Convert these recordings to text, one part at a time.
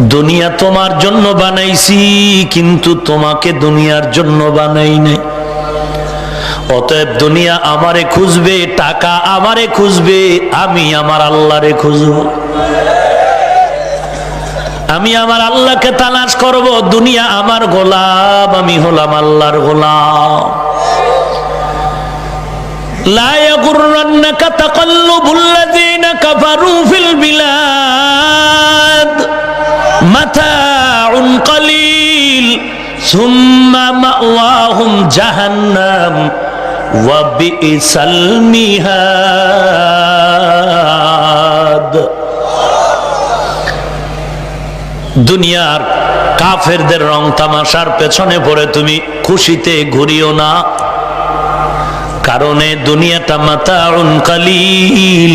দুনিয়া তোমার জন্য বানাইছি, কিন্তু তোমাকে দুনিয়ার জন্য বানাই নাই। অতএব দুনিয়া আমারে খুঁজবে, টাকা আমারে খুঁজবে, আমি আমার আল্লাহরে খুঁজব। আমি আমার আল্লাহকে তালাশ করব, দুনিয়া আমার গোলাম, আমি হলাম আল্লাহর গোলাম। লা তাকাল্লুবুল্লাযীনা কাফারু ফিল বিলাদ। মাথা কলিল, সুম্মা মাওয়াহুম জাহান্নাম, ওয়া বিসাল দুনিয়ার কাফেরদের রং তামাশার পেছনে পড়ে তুমি খুশিতে ঘুরিও না। কারণে দুনিয়াটা মাতাউন কালিল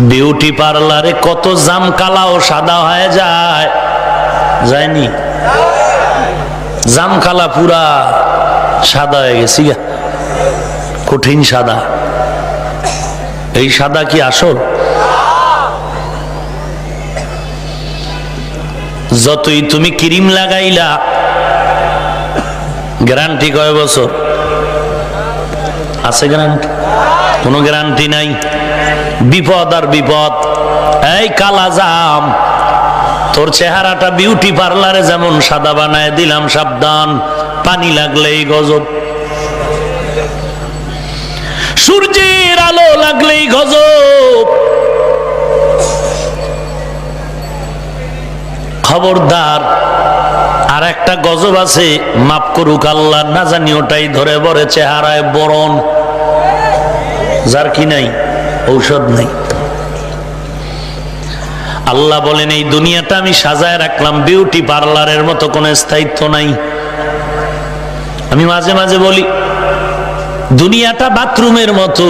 বিউটি পার্লারে কত জাম কালাও সাদা হয়ে যায়। যায়নি? জাম কালা পুরা সাদা হয়ে গেছি গা। কঠিন সাদা। এই সাদা কি আসল? যতই তুমি ক্রিম লাগাইলা, গ্যারান্টি কয় বছর? আছে গ্যারান্টি? কোনো গ্যারান্টি নাই? বিপদ আর বিপদ। এই কালা জাম, তোর চেহারাটা বিউটি পার্লারে যেমন সাদা বানায় দিলাম, সাবধান। পানি লাগলেই গজব। সূর্যের আলো লাগলেই গজব। খবরদার, আর একটা গজব আছে মাপ করুক আল্লাহ, না জানি ওটাই ধরে বরে চেহারায় বরণ। যার কি নাই? ঔষধ নেই। আল্লাহ বলেন, এই দুনিয়াটা আমি সাজায় রাখলাম বিউটি পার্লারের মতো কোনো স্থায়িত্ব নাই। আমি মাঝে মাঝে বলি, দুনিয়াটা বাথরুমের মতো